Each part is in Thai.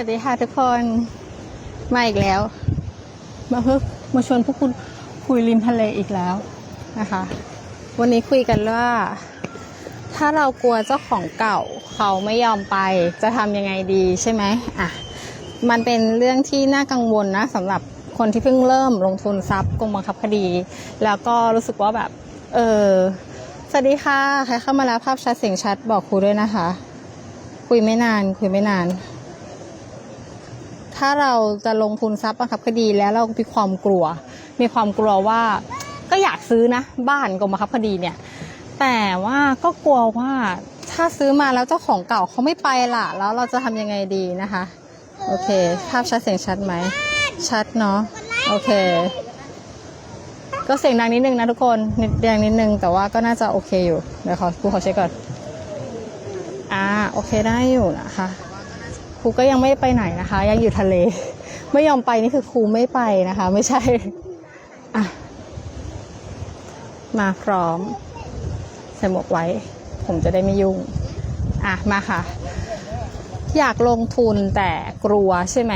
วัสดีค่ะทุกคน มาอีกแล้ว มาเพื่อมาชวนพวกคุณคุยริมทะเลอีกแล้วนะคะ วันนี้คุยกันว่า ถ้าเรากลัวเจ้าของเก่าเขาไม่ยอมไปจะทำยังไงดีใช่ไหมอะมันเป็นเรื่องที่น่ากังวลนะสำหรับคนที่เพิ่งเริ่มลงทุนทรัพย์กรมบังคับคดี แล้วก็รู้สึกว่าแบบ เออสวัสดีค่ะ ใครเข้ามาแล้วภาพชัดเสียงชัดบอกครูด้วยนะคะ คุยไม่นาน คุยไม่นาน ถ้าเราจะลงทุนทรัพย์บังคับคดีแล้วเรามีความกลัว มีความกลัวว่าก็อยากซื้อนะ บ้านกรมบังคับคดีเนี่ย แต่ว่าก็กลัวว่าถ้าซื้อมาแล้วเจ้าของเก่าเขาไม่ไปล่ะ แล้วเราจะทำยังไงดีนะคะ โอเค ภาพชัดเสียงชัดไหม ชัดเนาะโอเค ก็เสียงดังนิดนึงนะทุกคนนิดดังนิดนึง แต่ว่าก็น่าจะโอเคอยู่เดี๋ยวขอครูขอเช็คก่อนอ่าโอเคได้อยู่นะคะ รูก็ยังไม่ไปไหนนะคะ ยังอยู่ทะเล ไม่ยอมไปนี่คือครูไม่ไปนะคะ ไม่ใช่อะมาพร้อม ใส่หมวกไว้ ผมจะได้ไม่ยุ่ง อะมาค่ะ อยากลงทุนแต่กลัวใช่ไหม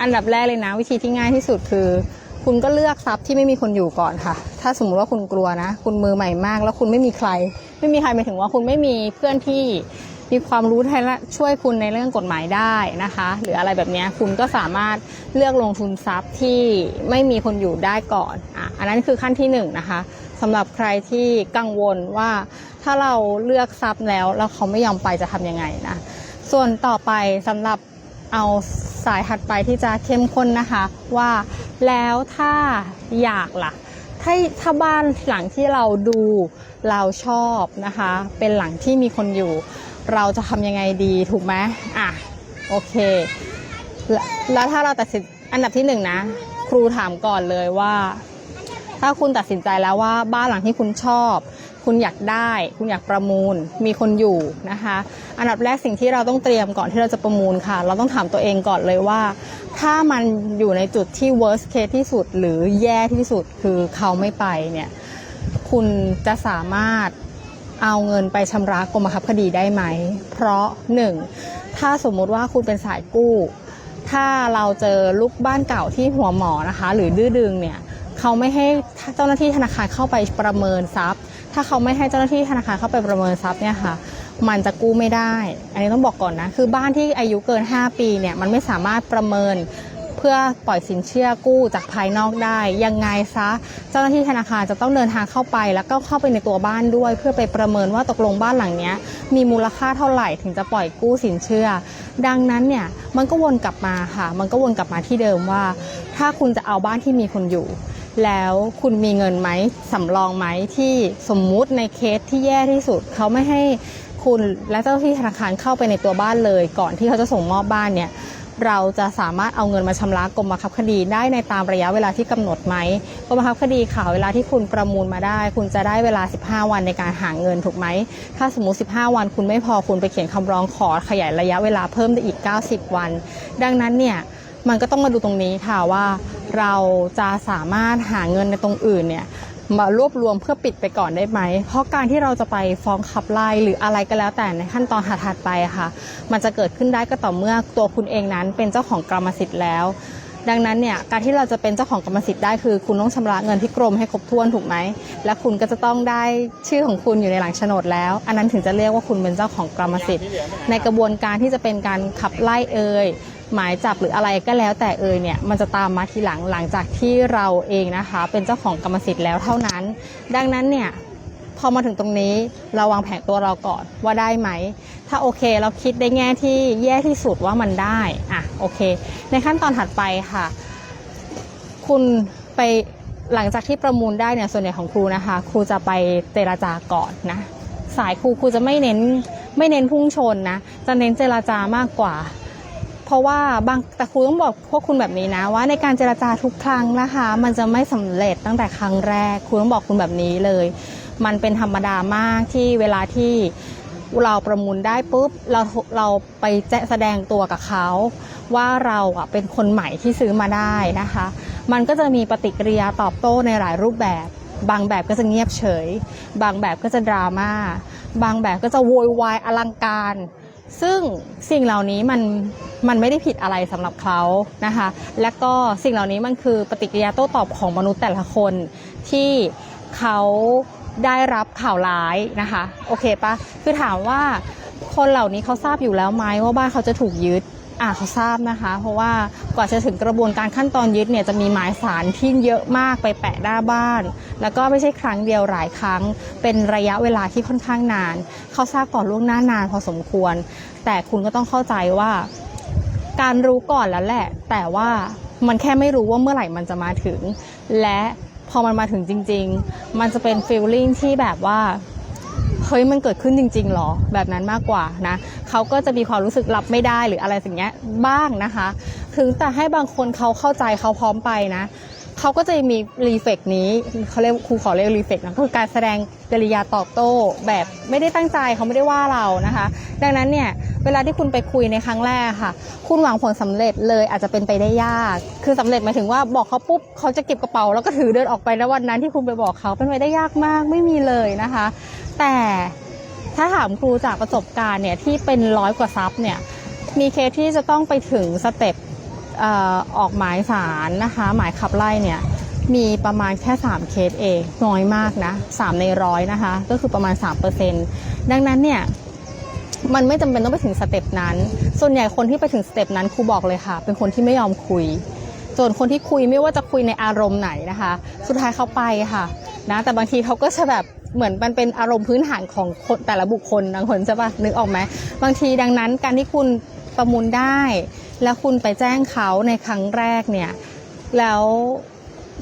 อันดับแรกเลยนะ วิธีที่ง่ายที่สุดคือ คุณก็เลือกทรัพย์ที่ไม่มีคนอยู่ก่อนค่ะ ถ้าสมมติว่าคุณกลัวนะ คุณมือใหม่มาก แล้วคุณไม่มีใคร ไม่มีใครหมายถึงว่าคุณไม่มีเพื่อนที่ มีความรู้ให้ช่วยคุณในเรื่องกฎหมายได้นะคะ หรืออะไรแบบนี้คุณก็สามารถเลือกลงทุนทรัพย์ที่ไม่มีคนอยู่ได้ก่อนอะอันนั้นคือขั้นที่หนึ่งนะคะสำหรับใครที่กังวลว่าถ้าเราเลือกทรัพย์แล้วแล้วเขาไม่ยอมไปจะทำยังไงนะส่วนต่อไปสำหรับเอาสายถัดไปที่จะเข้มข้นนะคะว่าแล้วถ้าอยากล่ะถ้าถ้าบ้านหลังที่เราดูเราชอบนะคะ เป็นหลังที่มีคนอยู่ เราจะทำยังไงดีถูกไหมอะโอเคแล้วแล้วถ้าเราตัดสินอันดับที่หนึ่งนะ ครูถามก่อนเลยว่า ถ้าคุณตัดสินใจแล้วว่าบ้านหลังที่คุณชอบ คุณอยากได้ คุณอยากประมูล มีคนอยู่นะคะ อันดับแรกสิ่งที่เราต้องเตรียมก่อนที่เราจะประมูลค่ะ เราต้องถามตัวเองก่อนเลยว่า ถ้ามันอยู่ในจุดที่ worst case ที่สุด หรือแย่ที่สุดคือเขาไม่ไปเนี่ย คุณจะสามารถ เอาเงินไปชำระกรมบังคับคดีได้ไหม เพราะหนึ่งถ้าสมมุติว่าคุณเป็นสายกู้ ถ้าเราเจอลูกบ้านเก่าที่หัวหมอนะคะ หรือดื้อดึงเนี่ยเขาไม่ให้เจ้าหน้าที่ธนาคารเข้าไปประเมินทรัพย์ ถ้าเขาไม่ให้เจ้าหน้าที่ธนาคารเข้าไปประเมินทรัพย์เนี่ยค่ะ มันจะกู้ไม่ได้ อันนี้ต้องบอกก่อนนะ คือบ้านที่อายุเกิน 5 ปีเนี่ย มันไม่สามารถประเมิน พื่อปล่อยสินเชื่อกู้จากภายนอกได้ ยังไงซะ เจ้าหน้าที่ธนาคารจะต้องเดินทางเข้าไป แล้วก็เข้าไปในตัวบ้านด้วย เพื่อไปประเมินว่าตกลงบ้านหลังนี้มีมูลค่าเท่าไหร่ถึงจะปล่อยกู้สินเชื่อ ดังนั้นเนี่ยมันก็วนกลับมาค่ะ มันก็วนกลับมาที่เดิมว่า ถ้าคุณจะเอาบ้านที่มีคนอยู่แล้วคุณมีเงินไหมสำรองไหมที่สมมุติในเคสที่แย่ที่สุด เขาไม่ให้คุณและเจ้าหน้าที่ธนาคารเข้าไปในตัวบ้านเลย ก่อนที่เขาจะส่งมอบบ้านเนี่ย เราจะสามารถเอาเงินมาชำระกรมบังคับคดีได้ในตามระยะเวลาที่กำหนดไหมกรมบังคับคดีข่าวเวลาที่คุณประมูลมาได้ คุณจะได้เวลา 15 วันในการหาเงินถูกไหม ถ้าสมมติ 15 วันคุณไม่พอคุณไปเขียนคำร้องขอขยายระยะเวลาเพิ่มได้อีก 90 วัน ดังนั้นเนี่ยมันก็ต้องมาดูตรงนี้ค่ะว่า เราจะสามารถหาเงินในตรงอื่นเนี่ย มารวบรวมเพื่อปิดไปก่อนได้ไหม เพราะการที่เราจะไปฟ้องขับไล่หรืออะไรก็แล้วแต่ในขั้นตอนถัดไปค่ะ มันจะเกิดขึ้นได้ก็ต่อเมื่อตัวคุณเองนั้นเป็นเจ้าของกรรมสิทธิ์แล้ว ดังนั้นเนี่ยการที่เราจะเป็นเจ้าของกรรมสิทธิ์ได้คือ คุณต้องชำระเงินที่กรมให้ครบถ้วนถูกไหม และคุณก็จะต้องได้ชื่อของคุณอยู่ในหลังโฉนดแล้ว อันนั้นถึงจะเรียกว่าคุณเป็นเจ้าของกรรมสิทธิ์ ในกระบวนการที่จะเป็นการขับไล่เอ่ย หมายจับหรืออะไรก็แล้วแต่เอ่ยเนี่ยมันจะตามมาทีหลังหลังจากที่เราเองนะคะ เป็นเจ้าของกรรมสิทธิ์แล้วเท่านั้น ดังนั้นเนี่ยพอมาถึงตรงนี้เราวางแผนตัวเราก่อนว่าได้ไหม ถ้าโอเคเราคิดได้แง่ที่แย่ที่สุดว่ามันได้อะโอเค ในขั้นตอนถัดไปค่ะ คุณไปหลังจากที่ประมูลได้เนี่ยส่วนใหญ่ของครูนะคะ ครูจะไปเจราจาก่อนนะสายครูครูจะไม่เน้นไม่เน้นพุ่งชนนะ จะเน้นเจราจามากกว่า เพราะว่าบางแต่ครูต้องบอกพวกคุณแบบนี้นะว่าในการเจรจาทุกครั้งนะคะ มันจะไม่สำเร็จตั้งแต่ครั้งแรกครูต้องบอกคุณแบบนี้เลย มันเป็นธรรมดามากที่เวลาที่เราประมูลได้ปุ๊บเราเราไปแจ้งแสดงตัวกับเขาว่าเราอะเป็นคนใหม่ที่ซื้อมาได้นะคะ มันก็จะมีปฏิกิริยาตอบโต้ในหลายรูปแบบ บางแบบก็จะเงียบเฉย บางแบบก็จะดราม่าบางแบบก็จะโวยวายอลังการ ซึ่งสิ่งเหล่านี้มันมันไม่ได้ผิดอะไรสำหรับเขานะคะ และก็สิ่งเหล่านี้มันคือปฏิกิริยาโต้ตอบของมนุษย์แต่ละคนที่เขาได้รับข่าวร้ายนะคะ โอเคปะคือถามว่าคนเหล่านี้เขาทราบอยู่แล้วไหมว่าบ้านเขาจะถูกยึด อ่าเขาทราบนะคะ เพราะว่ากว่าจะถึงกระบวนการขั้นตอนยึดเนี่ยจะมีหมายสารที่เยอะมากไปแปะหน้าบ้าน แล้วก็ไม่ใช่ครั้งเดียวหลายครั้ง เป็นระยะเวลาที่ค่อนข้างนาน เขาทราบก่อนล่วงหน้านานพอสมควร แต่คุณก็ต้องเข้าใจว่า การรู้ก่อนแล้วแหละ แต่ว่ามันแค่ไม่รู้ว่าเมื่อไหร่มันจะมาถึง และพอมันมาถึงจริง ๆ มันจะเป็นฟีลลิ่งที่แบบว่า เฮ้ยมันเกิดขึ้นจริงๆหรอแบบนั้นมากกว่านะเขาก็จะมีความรู้สึกรับไม่ได้หรืออะไรสิ่งเงี้บ้างนะคะ ถึงแต่ให้บางคนเขาเข้าใจเขาพร้อมไปนะเขาก็จะมีรีเฟกนี้เขาเรียกครูขอเรียกรีเฟกนะก็คือการแสดงกริยาตอบโต้แบบไม่ได้ตั้งใจเขาไม่ได้ว่าเรานะคะ ดังนั้นเนี่ยเวลาที่คุณไปคุยในครั้งแรกค่ะ คุณหวังผลสำเร็จเลยอาจจะเป็นไปได้ยาก คือสำเร็จหมายถึงว่าบอกเขาปุ๊บเขาจะเก็บกระเป๋าแล้วก็ถือเดินออกไปแล้ววันนั้นที่คุณไปบอกเขาเป็นไปได้ยากมากไม่มีเลยนะคะ แต่ถ้าถามครูจากประสบการณ์เนี่ยที่เป็นร้อยกว่าซับเนี่ยมีเคสที่จะต้องไปถึงสเต็ปออกหมายสารนะคะ หมายขับไล่เนี่ยมีประมาณแค่ 3 เคสเองน้อยมากนะ 3 ในร้อยนะคะ ก็คือประมาณ 3%ดังนั้นเนี่ยมันไม่จำเป็นต้องไปถึงสเต็ปนั้น ส่วนใหญ่คนที่ไปถึงสเต็ปนั้นครูบอกเลยค่ะ เป็นคนที่ไม่ยอมคุย ส่วนคนที่คุยไม่ว่าจะคุยในอารมณ์ไหนนะคะ สุดท้ายเขาไปค่ะ นะแต่บางทีเขาก็จะแบบเหมือนมันเป็นอารมณ์พื้นฐานของคนแต่ละบุคคลบางคนใช่ปะนึกออกไหมบางทีดังนั้นการที่คุณประมูลได้ แล้วคุณไปแจ้งเขาในครั้งแรกเนี่ยแล้ว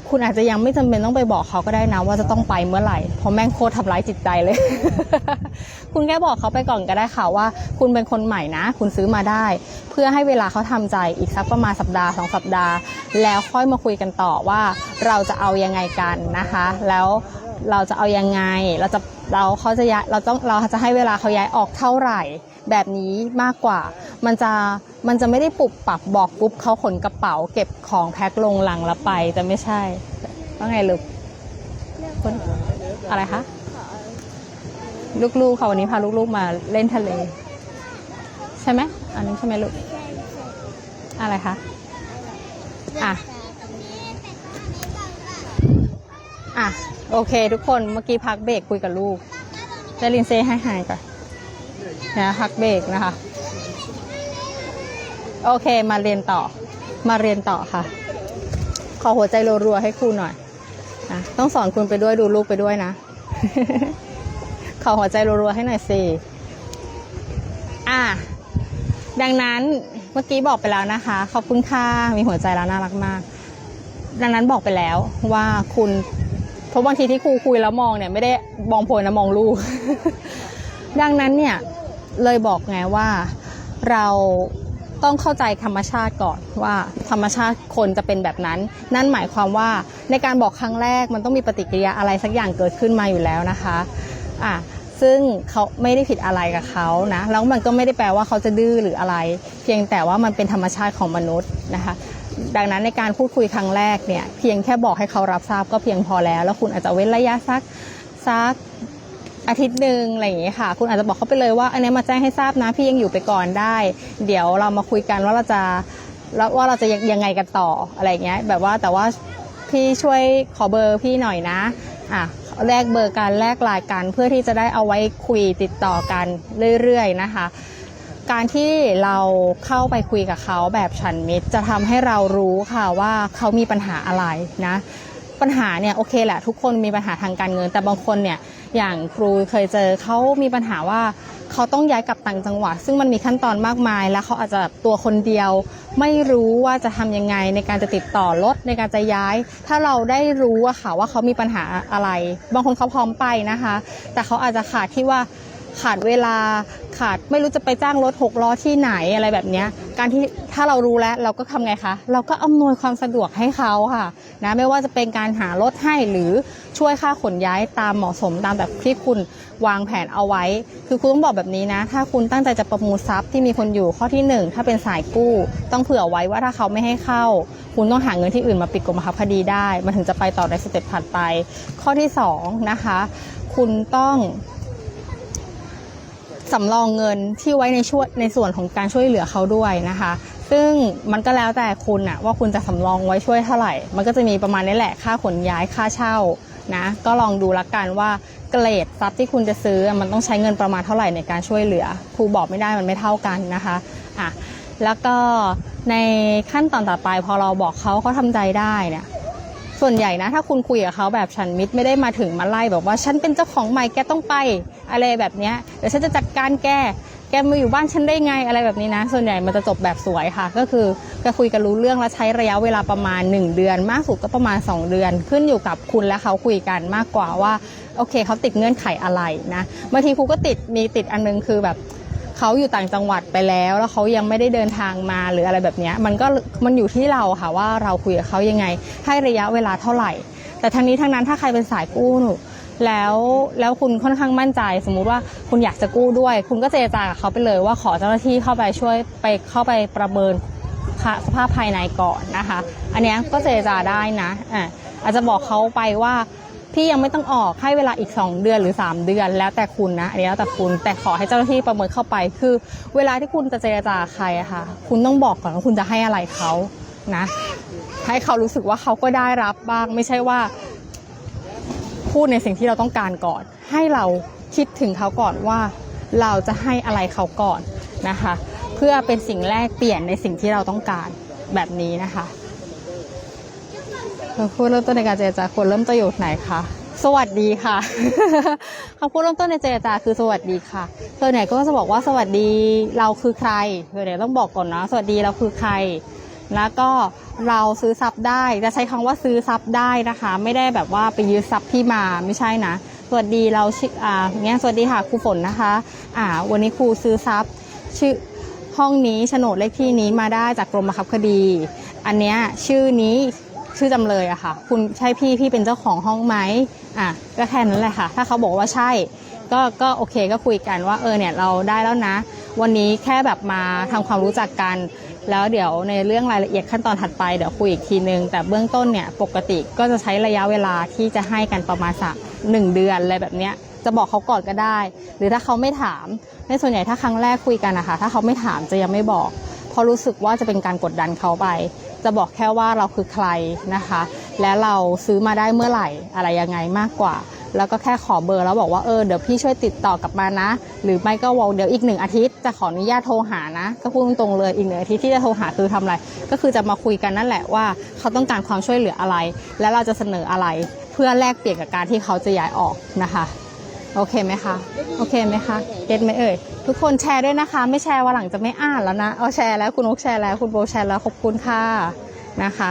คุณอาจจะยังไม่จำเป็นต้องไปบอกเขาก็ได้นะว่าจะต้องไปเมื่อไหร่เพราะแม่งโคตรทำร้ายจิตใจเลย คุณแค่บอกเขาไปก่อนก็ได้ค่ะว่า คุณเป็นคนใหม่นะ คุณซื้อมาได้ เพื่อให้เวลาเขาทำใจอีกสักประมาณสัปดาห์สองสัปดาห์ แล้วค่อยมาคุยกันต่อว่าเราจะเอายังไงกันนะคะ แล้วเราจะเอายังไง เราจะเราเขาจะย้ายเราต้องเราจะให้เวลาเขาย้ายออกเท่าไหร่ แบบนี้มากกว่า มันจะมันจะไม่ได้ปรับปรับบอกปุ๊บเขาขนกระเป๋า เก็บของแพ็คลงหลังแล้วไปแต่ไม่ใช่ว่าไงลูกคนอะไรคะลูกๆค่ะวันนี้พาลูกๆมาเล่นทะเล ใช่ไหมอันนี้ใช่ไหมลูกอะไรคะอะอะโอเค ทุกคนเมื่อกี้พักเบรกคุยกับลูกเจลินเซ่ให้หายก่อน นะพักเบรกนะคะ โอเคมาเรียนต่อ มาเรียนต่อค่ะ ขอหัวใจรัวๆให้ครูหน่อยนะต้องสอนคุณไปด้วยดูลูกไปด้วยนะ ขอหัวใจรัวๆให้หน่อยสิอะดังนั้นเมื่อกี้บอกไปแล้วนะคะ ขอบคุณค่ะ มีหัวใจแล้วน่ารักมาก ดังนั้นบอกไปแล้วว่าคุณเพราะบางทีที่ครูคุยแล้วมองเนี่ยไม่ได้มองโพยนะมองลูก ดังนั้นเนี่ย เลยบอกไงว่าเราต้องเข้าใจธรรมชาติก่อนว่าธรรมชาติคนจะเป็นแบบนั้น นั่นหมายความว่าในการบอกครั้งแรกมันต้องมีปฏิกิริยาอะไรสักอย่างเกิดขึ้นมาอยู่แล้วนะคะอะซึ่งเขาไม่ได้ผิดอะไรกับเขานะแล้วมันก็ไม่ได้แปลว่าเขาจะดื้อหรืออะไร เพียงแต่ว่ามันเป็นธรรมชาติของมนุษย์นะคะ ดังนั้นในการพูดคุยครั้งแรกเนี่ยเพียงแค่บอกให้เขารับทราบก็เพียงพอแล้ว แล้วคุณอาจจะเว้นระยะสักสัก อาทิตย์หนึ่งอะไรอย่างเงี้ยค่ะ คุณอาจจะบอกเขาไปเลยว่า อันนี้มาแจ้งให้ทราบนะพี่ยังอยู่ไปก่อนได้ เดี๋ยวเรามาคุยกันว่าเราจะแล้วว่าเราจะยังไงกันต่ออะไรอย่างเงี้ย แบบว่าแต่ว่าพี่ช่วยขอเบอร์พี่หน่อยนะอะแลกเบอร์กันแลกไลน์กันเพื่อที่จะได้เอาไว้คุยติดต่อกันเรื่อยๆนะคะ การที่เราเข้าไปคุยกับเขาแบบฉันมิตรจะทำให้เรารู้ค่ะว่าเขามีปัญหาอะไรนะ ปัญหาเนี่ยโอเคแหละทุกคนมีปัญหาทางการเงิน แต่บางคนเนี่ยอย่างครูเคยเจอเขามีปัญหาว่าเขาต้องย้ายกลับต่างจังหวัด ซึ่งมันมีขั้นตอนมากมาย แล้วเขาอาจจะตัวคนเดียว ไม่รู้ว่าจะทำยังไงในการจะติดต่อรถในการจะย้าย ถ้าเราได้รู้อะค่ะว่าเขามีปัญหาอะไร บางคนเขาพร้อมไปนะคะ แต่เขาอาจจะขาดที่ว่าขาดเวลาขาดไม่รู้จะไปจ้างรถหกล้อที่ไหนอะไรแบบนี้ การที่ถ้าเรารู้แล้วเราก็ทำไงคะ เราก็อำนวยความสะดวกให้เขาค่ะนะไม่ว่าจะเป็นการหารถให้หรือช่วยค่าขนย้ายตามเหมาะสมตามแบบที่คุณวางแผนเอาไว้ คือคุณต้องบอกแบบนี้นะ ถ้าคุณตั้งใจจะประมูลทรัพย์ที่มีคนอยู่ข้อที่หนึ่งถ้าเป็นสายกู้ ต้องเผื่อไว้ว่าถ้าเขาไม่ให้เข้า คุณต้องหาเงินที่อื่นมาปิดกฎบังคับคดีได้ มันถึงจะไปต่อในสเต็ปถัดไป ข้อที่สองนะคะคุณต้อง สำรองเงินที่ไว้ในช่วยในส่วนของการช่วยเหลือเขาด้วยนะคะ ซึ่งมันก็แล้วแต่คุณอะว่าคุณจะสำรองไว้ช่วยเท่าไหร่ มันก็จะมีประมาณนี้แหละค่าขนย้ายค่าเช่านะ ก็ลองดูละกันว่าเกรดทรัพย์ที่คุณจะซื้อมันต้องใช้เงินประมาณเท่าไหร่ในการช่วยเหลือครูบอกไม่ได้มันไม่เท่ากันนะคะอะแล้วก็ในขั้นตอนต่อไปพอเราบอกเขาเขาทำใจได้เนี่ย ส่วนใหญ่นะ ถ้าคุณคุยกับเขาแบบฉันมิตรไม่ได้มาถึงมาไล่แบบว่าฉันเป็นเจ้าของใหม่แกต้องไปอะไรแบบเนี้ยเดี๋ยวฉันจะจัดการแกแกมาอยู่บ้านฉันได้ไงอะไรแบบนี้นะ ส่วนใหญ่มันจะจบแบบสวยค่ะ ก็คือจะคุยกันรู้เรื่องและใช้ระยะเวลาประมาณ 1 เดือน มากสุดก็ประมาณ 2 เดือน ขึ้นอยู่กับคุณและเขาคุยกันมากกว่าว่าโอเคเขาติดเงื่อนไขอะไรนะบางทีครูก็ติดมีติดอันนึงคือแบบ เขาอยู่ต่างจังหวัดไปแล้ว แล้วเขายังไม่ได้เดินทางมาหรืออะไรแบบนี้มันก็มันอยู่ที่เราค่ะว่าเราคุยกับเขายังไง ให้ระยะเวลาเท่าไหร่ แต่ทั้งนี้ทั้งนั้นถ้าใครเป็นสายกู้หนูแล้วแล้วคุณค่อนข้างมั่นใจ สมมุติว่าคุณอยากจะกู้ด้วย คุณก็เจรจากับเขาไปเลยว่าขอเจ้าหน้าที่เข้าไปช่วยไปเข้าไปประเมินสภาพภายในก่อนนะคะ อันนี้ก็เจรจาได้นะอะอาจจะบอกเขาไปว่า พี่ยังไม่ต้องออกให้เวลาอีก 2 เดือนหรือ 3 เดือน แล้วแต่คุณนะอันนี้แล้วแต่คุณแต่ขอให้เจ้าหน้าที่ประเมินเข้าไป คือ เวลาที่คุณจะเจรจาใครอะค่ะ คุณต้องบอกก่อนว่าคุณจะให้อะไรเขานะ ให้เขารู้สึกว่าเขาก็ได้รับบ้าง ไม่ใช่ว่า พูดในสิ่งที่เราต้องการก่อน ให้เราคิดถึงเขาก่อนว่า เราจะให้อะไรเขาก่อนนะคะ เพื่อเป็นสิ่งแรกเปลี่ยนในสิ่งที่เราต้องการแบบนี้นะคะ คำพูดเริ่มต้นในการเจรจาควรเริ่มต้นอยู่ไหนคะสวัสดีค่ะคำพูดเริ่มต้นในเจรจาคือสวัสดีค่ะส่วนใหญ่ก็จะบอกว่าสวัสดีเราคือใครส่วนใหญ่ต้องบอกก่อนนะสวัสดีเราคือใคร แล้วก็เราซื้อทรัพย์ได้จะใช้คำว่าซื้อทรัพย์ได้นะคะ ไม่ได้แบบว่าไปยืมทรับที่มาไม่ใช่นะสวัสดีเราชื่ออ่าเงี้ยสวัสดีค่ะครูฝนนะคะ อ่า วันนี้ครูซื้อทรัพย์ชื่อห้องนี้โฉนดเลขที่นี้มาได้จากกรมบังคับคดี อันเนี้ยชื่อนี้ ชื่อจำเลยอะค่ะ คุณใช่พี่พี่เป็นเจ้าของห้องไหมอะก็แค่นั้นแหละค่ะ ถ้าเขาบอกว่าใช่ ก็ก็โอเคก็คุยกันว่าเออเนี่ยเราได้แล้วนะ วันนี้แค่แบบมาทำความรู้จักกัน แล้วเดี๋ยวในเรื่องรายละเอียดขั้นตอนถัดไปเดี๋ยวคุยอีกทีนึง แต่เบื้องต้นเนี่ยปกติก็จะใช้ระยะเวลาที่จะให้กันประมาณสักหนึ่งเดือนอะไรแบบเนี้ยจะบอกเขาก่อนก็ได้ หรือถ้าเขาไม่ถามในส่วนใหญ่ถ้าครั้งแรกคุยกันนะคะถ้าเขาไม่ถามจะยังไม่บอก ราะรู้สึกว่าจะเป็นการกดดันเขาไป จะบอกแค่ว่าเราคือใครนะคะ และเราซื้อมาได้เมื่อไหร่อะไรยังไงมากกว่า แล้วก็แค่ขอเบอร์แล้วบอกว่าเออเดี๋ยวพี่ช่วยติดต่อกลับมานะ หรือไม่ก็วอลเดี๋ยวอีกหนึ่งอาทิตย์จะขออนุญาตโทรหานะ ก็พูดตรงๆเลยอีกหนึ่งอาทิตย์ที่จะโทรหาคือทำอะไร ก็คือจะมาคุยกันนั่นแหละว่าเขาต้องการความช่วยเหลืออะไร และเราจะเสนออะไร เพื่อแลกเปลี่ยนกับการที่เขาจะย้ายออกนะคะ โอเคไหมคะ โอเคไหมคะ เก็ตไหมเอ่ย ทุกคนแชร์ด้วยนะคะ ไม่แชร์วันหลังจะไม่อ่านแล้วนะ เอาแชร์แล้วคุณโอ๊กแชร์แล้วคุณโบแชร์แล้วขอบคุณค่ะนะคะ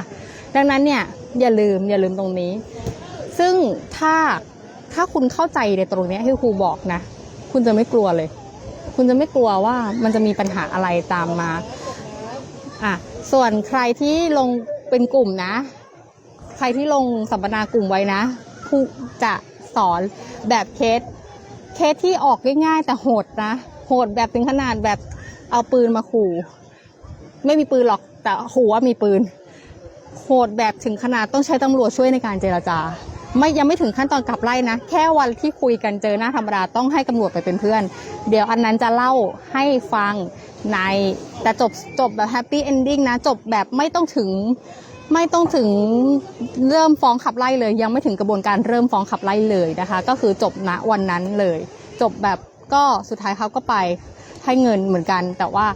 ดังนั้นเนี่ยอย่าลืมอย่าลืมตรงนี้ ซึ่งถ้าถ้าคุณเข้าใจในตรงนี้ที่ครูบอกนะ คุณจะไม่กลัวเลย คุณจะไม่กลัวว่ามันจะมีปัญหาอะไรตามมาอะส่วนใครที่ลงเป็นกลุ่มนะ ใครที่ลงสัมมนากลุ่มไว้นะครูจะ สอนแบบเคสเคสที่ออกง่ายๆ แต่โหดนะโหดแบบถึงขนาดแบบเอาปืนมาขู่ ไม่มีปืนหรอกแต่ขู่ว่ามีปืน โหดแบบถึงขนาดต้องใช้ตำรวจช่วยในการเจรจา ไม่ยังไม่ถึงขั้นตอนกลับไล่นะ แค่วันที่คุยกันเจอหน้าธรรมดาต้องให้ตำรวจไปเป็นเพื่อน เดี๋ยวอันนั้นจะเล่าให้ฟังในแต่จบจบแบบแฮปปี้เอนดิ้งนะ จบแบบไม่ต้องถึง ไม่ต้องถึงเริ่มฟ้องขับไล่เลย ยังไม่ถึงกระบวนการเริ่มฟ้องขับไล่เลยนะคะ ก็คือจบณวันนั้นเลย จบแบบก็สุดท้ายเขาก็ไปให้เงินเหมือนกัน แต่ว่า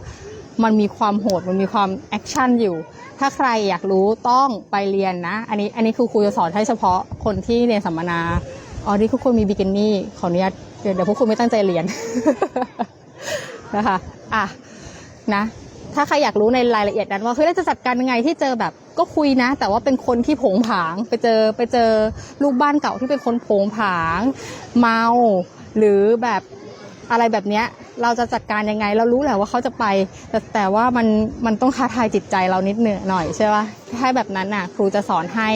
มันมีความโหดมันมีความแอคชั่นอยู่ ถ้าใครอยากรู้ต้องไปเรียนนะ อันนี้อันนี้คือครูจะสอนให้เฉพาะคนที่เรียนสัมมนาอ๋อนี่ทุกคนมีบิกินี่ขออนุญาตเดี๋ยวเดี๋ยวพวกคุณไม่ตั้งใจเรียนนะคะอะนะ ถ้าใครอยากรู้ในรายละเอียดนั้นว่าเฮ้ยเราจะจัดการยังไงที่เจอแบบก็คุยนะ แต่ว่าเป็นคนที่ผงผาง ไปเจอไปเจอลูกบ้านเก่าที่เป็นคนผงผาง เมา หรือแบบอะไรแบบเนี้ยเราจะจัดการยังไง เรารู้แหละว่าเขาจะไป แต่แต่ว่ามันมันต้องท้าทายจิตใจเรานิดหนึ่งหน่อยใช่ปะถ้าแบบนั้นน่ะครูจะสอนให้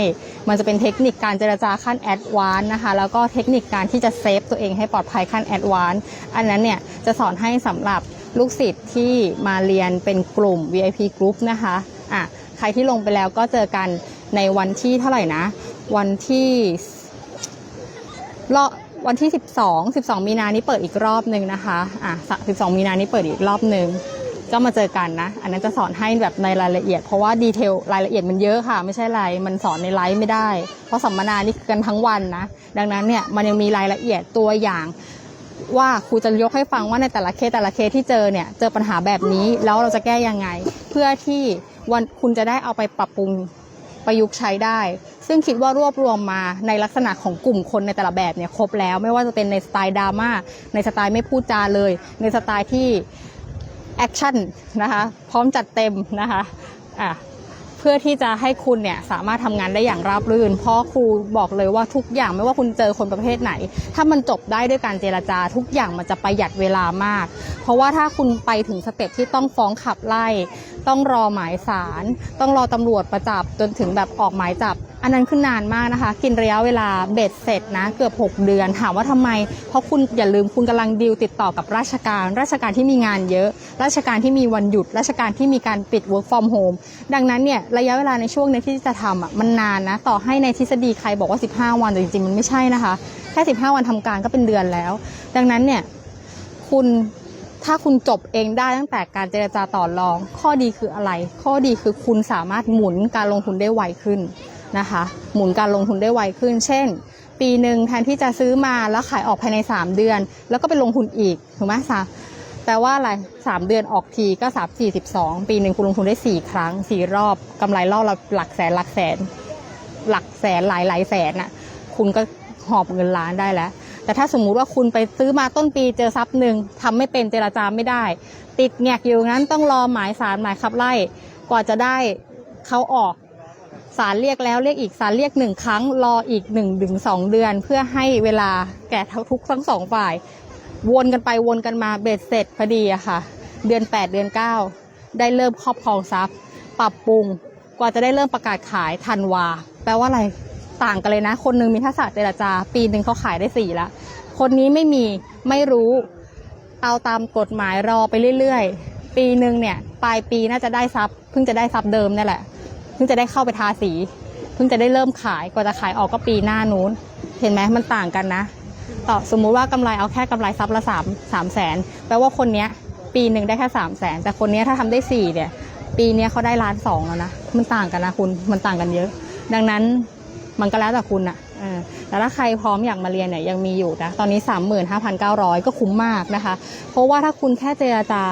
มันจะเป็นเทคนิคการเจรจาขั้นแอดวานซ์นะคะแล้วก็เทคนิคการที่จะเซฟตัวเองให้ปลอดภัยขั้นแอดวานซ์อันนั้นเนี่ยจะสอนให้สำหรับ ลูกศิษย์ที่มาเรียนเป็นกลุ่ม VIP Group นะคะอะใครที่ลงไปแล้วก็เจอกันในวันที่เท่าไหร่นะ วันที่รอวันที่ 12 12 มีนานี้เปิดอีกรอบหนึ่งนะคะอะ12 มีนานี้เปิดอีกรอบหนึ่งก็มาเจอกันนะ อันนั้นจะสอนให้แบบในรายละเอียด เพราะว่าดีเทลรายละเอียดมันเยอะค่ะ ไม่ใช่ไรมันสอนในไลฟ์ไม่ได้ เพราะสัมมนานี่คือกันทั้งวันนะ ดังนั้นเนี่ยมันยังมีรายละเอียดตัวอย่าง ว่าครูจะยกให้ฟังว่าในแต่ละเคสแต่ละเคสที่เจอเนี่ยเจอปัญหาแบบนี้แล้วเราจะแก้ยังไง เพื่อที่วันคุณจะได้เอาไปปรับปรุงประยุกต์ใช้ได้ ซึ่งคิดว่ารวบรวมมาในลักษณะของกลุ่มคนในแต่ละแบบเนี่ยครบแล้ว ไม่ว่าจะเป็นในสไตล์ดราม่าในสไตล์ไม่พูดจาเลย ในสไตล์ที่แอคชั่นนะคะพร้อมจัดเต็มนะคะอะ พื่อที่จะให้คุณเนี่ยสามารถทำงานได้อย่างราบรื่น เพราะครูบอกเลยว่าทุกอย่างไม่ว่าคุณเจอคนประเภทไหน ถ้ามันจบได้ด้วยการเจรจา ทุกอย่างมันจะประหยัดเวลามาก เพราะว่าถ้าคุณไปถึงสเต็ปที่ต้องฟ้องขับไล่ต้องรอหมายสาร ต้องรอตำรวจประจับจนถึงแบบออกหมายจับ อันนั้นคือนนานมากนะคะ กินระยะเวลาเบ็ดเสร็จนะเกือบ 6 เดือน ถามว่าทำไม เพราะคุณอย่าลืมคุณกำลังดีลติดต่อกับราชการ ราชการที่มีงานเยอะ ราชการที่มีวันหยุด ราชการที่มีการปิด work from home ดังนั้นเนี่ยระยะเวลาในช่วงเนี้ที่จะทำอะมันนานนะต่อให้ในทฤษฎีใครบอกว่า 15 วันแต่จริงๆมันไม่ใช่นะคะแค่ 15 วันทำการก็เป็นเดือนแล้ว ดังนั้นเนี่ยคุณ ถ้าคุณจบเองได้ตั้งแต่การเจรจาต่อรอง ข้อดีคืออะไร ข้อดีคือคุณสามารถหมุนการลงทุนได้ไวขึ้นนะคะ หมุนการลงทุนได้ไวขึ้น เช่น ปีหนึ่งแทนที่จะซื้อมาแล้วขายออกภายใน 3 เดือน แล้วก็ไปลงทุนอีกถูกไหมสาแปลว่าอะไร3เดือนออกทีก็3 4 12ปีหนึ่งคุณลงทุนได้4ครั้ง4รอบกำไรรอบละหลักแสนหลักแสน หลักแสนหลายหลายแสนน่ะคุณก็หอบเงินล้านได้แล้ว แต่ถ้าสมมุติว่าคุณไปซื้อมาต้นปีเจอทรัพย์หนึ่งทำไม่เป็นเจราจาไม่ได้ ติดแงกอยู่งั้นต้องรอหมายสารหมายขับไล่กว่าจะได้เขาออกสารเรียกแล้วเรียกอีกสารเรียกหนึ่งครั้งรออีกหนึ่งถึงสองเดือน เพื่อให้เวลาแก่ทุกทั้งสองฝ่าย วนกันไปวนกันมาเบ็ดเสร็จพอดีอะค่ะ เดือน 8 เดือน 9 ได้เริ่มครอบครองทรัพย์ ปรับปรุงกว่าจะได้เริ่มประกาศขายทันวา แปลว่าอะไร ต่างกันเลยนะ คนหนึงมีทักษะเจรจา ปีหนึ่งเขาขายได้สี่ละคนนี้ไม่มีไม่รู้เอาตามกฎหมายรอไปเรื่อยๆ ปีหนึ่งเนี่ยปลายปีน่าจะได้ทรัพย์เพิ่งจะได้ทรัพย์เดิมนี่แหละ เพิ่งจะได้เข้าไปทาสี เพิ่งจะได้เริ่มขายกว่าจะขายออกก็ปีหน้านู้น เห็นไหมมันต่างกันนะ ต่อสมมุติว่ากำไรเอาแค่กำไรทรัพย์ละสามสามแสนแปลว่าคนเนี้ยปีหนึ่งได้แค่สามแสนแต่คนนี้ถ้าทำได้สี่เนี่ย ปีนี้เขาได้ล้านสองแล้วนะ มันต่างกันนะคุณ มันต่างกันเยอะ ดังนั้น มันก็แล้วแต่คุณอะแต่ถ้าใครพร้อมอยากมาเรียนเนี่ยยังมีอยู่นะ ตอนนี้ 35,900 ก็คุ้มมากนะคะ เพราะว่าถ้าคุณแค่เจรจา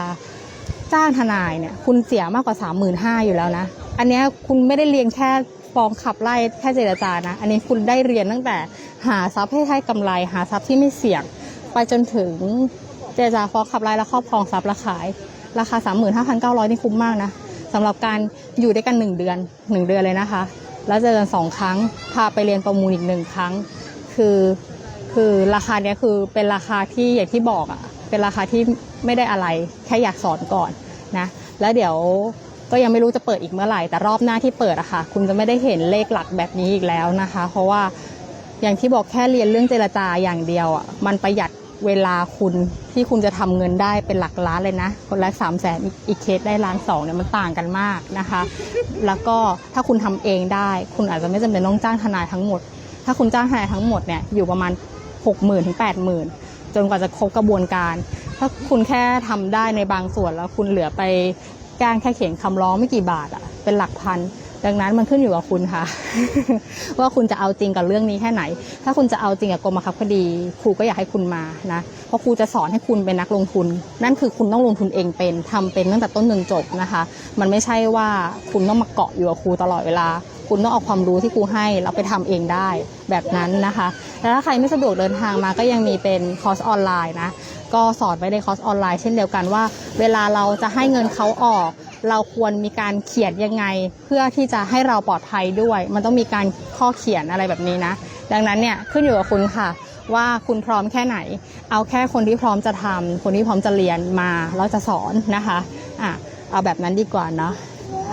จ้างทนายเนี่ยคุณเสียมากกว่า 35,000อยู่แล้วนะ อันเนี้ยคุณไม่ได้เรียนแค่ฟ้องขับไล่แค่เจรจานะ อันนี้คุณได้เรียนตั้งแต่หาทรัพย์ให้ให้กำไรหาทรัพย์ที่ไม่เสี่ยง ไปจนถึงเจรจาฟ้องขับไล่และครอบครองทรัพย์และขาย ราคา 35,900 นี่คุ้มมากนะสำหรับการอยู่ด้วยกัน 1 เดือน 1 เดือนเลยนะคะ แล้วเจอกันสองครั้ง พาไปเรียนประมูลอีกหนึ่งครั้ง คือคือราคาเนี้ยคือเป็นราคาที่อย่างที่บอกอะ่ะเป็นราคาที่ไม่ได้อะไรแค่อยากสอนก่อนนะแล้วเดี๋ยวก็ยังไม่รู้จะเปิดอีกเมื่อไหร่แต่รอบหน้าที่เปิดอะค่ะ คุณจะไม่ได้เห็นเลขหลักแบบนี้อีกแล้วนะคะ เพราะว่าอย่างที่บอกแค่เรียนเรื่องเจรจาอย่างเดียวอะ่ะมันประหยัด เวลาคุณที่คุณจะทำเงินได้เป็นหลักล้านเลยนะ คนละสามแสนอีกเคสได้ล้านสองเนี่ยมันต่างกันมากนะคะ แล้วก็ถ้าคุณทำเองได้ คุณอาจจะไม่จำเป็นต้องจ้างทนายทั้งหมด ถ้าคุณจ้างทนายทั้งหมดเนี่ยอยู่ประมาณ 6 0 0 0 0ถึง80,000 จนกว่าจะครบกระบวนการ ถ้าคุณแค่ทำได้ในบางส่วนแล้วคุณเหลือไปจ้างแค่เขียนคำร้องไม่กี่บาทอะเป็นหลักพัน ดังนั้นมันขึ้นอยู่กับคุณค่ะ ว่าคุณจะเอาจริงกับเรื่องนี้แค่ไหน ถ้าคุณจะเอาจริงกับกรมบังคับคดีครูก็อยากให้คุณมานะเพราะครูจะสอนให้คุณเป็นนักลงทุน นั่นคือคุณต้องลงทุนเองเป็นทำเป็นตั้งแต่ต้นจนจบนะคะ มันไม่ใช่ว่าคุณต้องมาเกาะอยู่กับครูตลอดเวลา คุณต้องเอาความรู้ที่ครูให้แล้วไปทำเองได้แบบนั้นนะคะแล้วถ้าใครไม่สะดวกเดินทางมาก็ยังมีเป็นคอร์สออนไลน์นะก็สอนไว้ในคอร์สออนไลน์เช่นเดียวกันว่า เวลาเราจะให้เงินเขาออก เราควรมีการเขียนยังไง เพื่อที่จะให้เราปลอดภัยด้วย มันต้องมีการข้อเขียนอะไรแบบนี้นะ ดังนั้นเนี่ยขึ้นอยู่กับคุณค่ะ ว่าคุณพร้อมแค่ไหน เอาแค่คนที่พร้อมจะทำคนที่พร้อมจะเรียนมาแล้วจะสอนนะคะอะเอาแบบนั้นดีกว่าเนาะ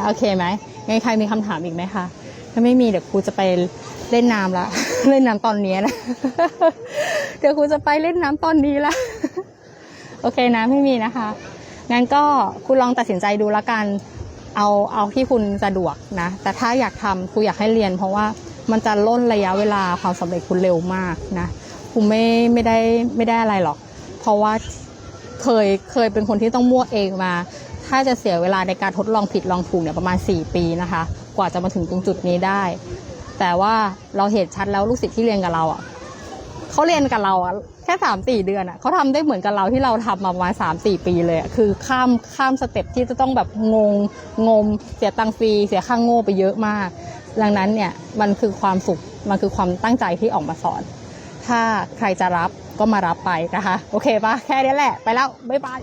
โอเคไหมงั้นใครมีคำถามอีกไหมคะถ้าไม่มีเดี๋ยวครูจะไปเล่นน้ำละเล่นน้ำตอนนี้นะเดี๋ยวครูจะไปเล่นน้ำตอนนี้ละโอเคนะไม่มีนะคะ งั้นก็คุณลองตัดสินใจดูละกันเอาเอาที่คุณสะดวกนะ แต่ถ้าอยากทำครูอยากให้เรียน เพราะว่ามันจะล่นระยะเวลาความสำเร็จคุณเร็วมากนะภูมิไม่ไม่ได้ไม่ได้อะไรหรอก เพราะว่าเคยเคยเป็นคนที่ต้องมั่วเองมา ถ้าจะเสียเวลาในการทดลองผิดลองถูกเนี่ยประมาณ 4 ปีนะคะ กว่าจะมาถึงตรงจุดนี้ได้ แต่ว่าเราเห็นชัดแล้วลูกศิษย์ที่เรียนกับเราอะ เขาเรียนกับเราอะแค่สามสี่เดือนอะเขาทำได้เหมือนกับเราที่เราทำมาประมาณสามสี่ปีเลยอะคือข้ามข้ามสเต็ปที่จะต้องแบบงงงม เสียตังฟรี เสียค่างโง่ไปเยอะมาก ดังนั้นเนี่ยมันคือความสุข มันคือความตั้งใจที่ออกมาสอน ถ้าใครจะรับก็มารับไปนะคะ โอเคปะแค่นี้แหละ ไปแล้ว บ๊ายบาย